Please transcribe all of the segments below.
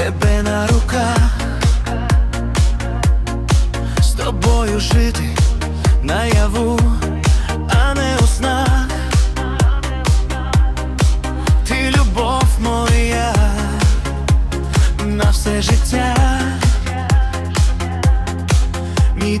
тебе на руках, з тобою жити наяву, а не у снах. Ти любов моя на все життя. Мій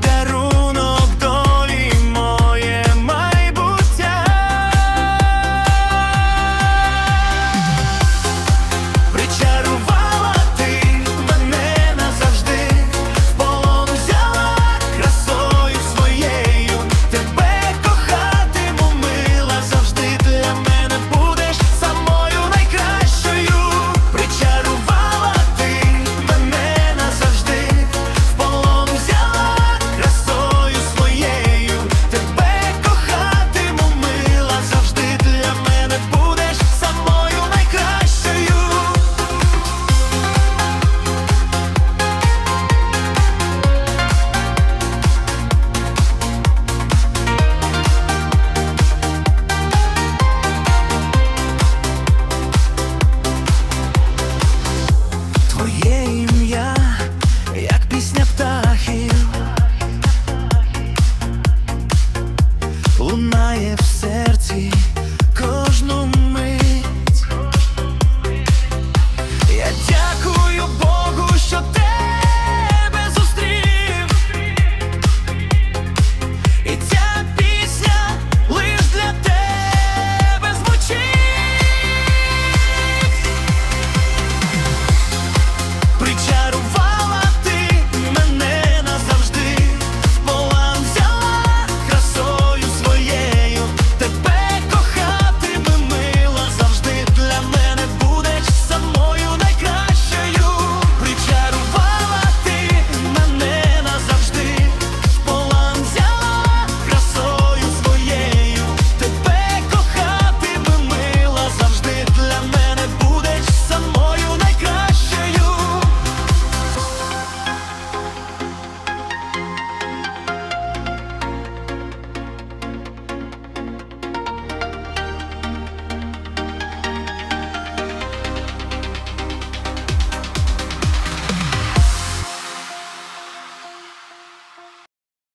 пісня птах.